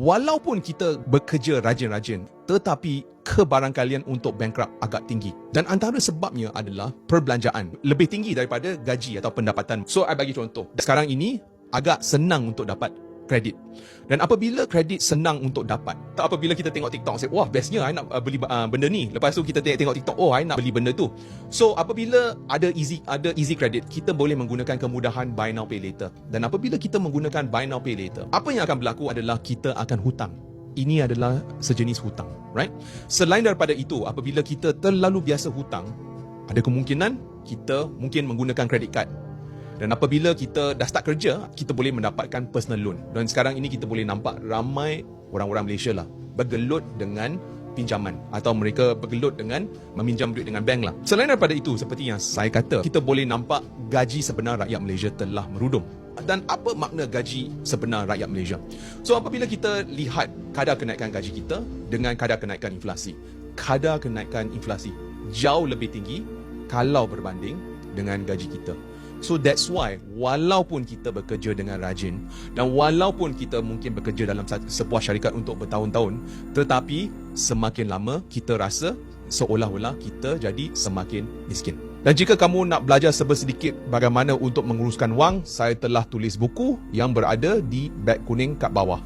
Walaupun kita bekerja rajin-rajin, tetapi kebarangkalian untuk bankrupt agak tinggi. Dan antara sebabnya adalah perbelanjaan. Lebih tinggi daripada gaji atau pendapatan. So, I bagi contoh. Sekarang ini, agak senang untuk dapat kredit. Dan apabila kredit senang untuk dapat, tak apabila kita tengok TikTok, say, wah bestnya I nak uh, beli uh, benda ni. Lepas tu kita tengok, TikTok, oh I nak beli benda tu. So apabila ada easy ada easy credit, kita boleh menggunakan kemudahan buy now pay later. Dan apabila kita menggunakan buy now pay later, apa yang akan berlaku adalah kita akan hutang. Ini adalah sejenis hutang, right? Selain daripada itu, apabila kita terlalu biasa hutang, ada kemungkinan kita mungkin menggunakan credit card dan apabila kita dah start kerja, kita boleh mendapatkan personal loan. Dan sekarang ini kita boleh nampak ramai orang-orang Malaysia lah bergelut dengan pinjaman atau mereka bergelut dengan meminjam duit dengan bank lah. Selain daripada itu, seperti yang saya kata, kita boleh nampak gaji sebenar rakyat Malaysia telah merudum. Dan apa makna gaji sebenar rakyat Malaysia? So apabila kita lihat kadar kenaikan gaji kita dengan kadar kenaikan inflasi, kadar kenaikan inflasi jauh lebih tinggi kalau berbanding dengan gaji kita. So that's why walaupun kita bekerja dengan rajin dan walaupun kita mungkin bekerja dalam sebuah syarikat untuk bertahun-tahun tetapi semakin lama kita rasa seolah-olah kita jadi semakin miskin. Dan jika kamu nak belajar sebersedikit bagaimana untuk menguruskan wang, saya telah tulis buku yang berada di beg kuning kat bawah.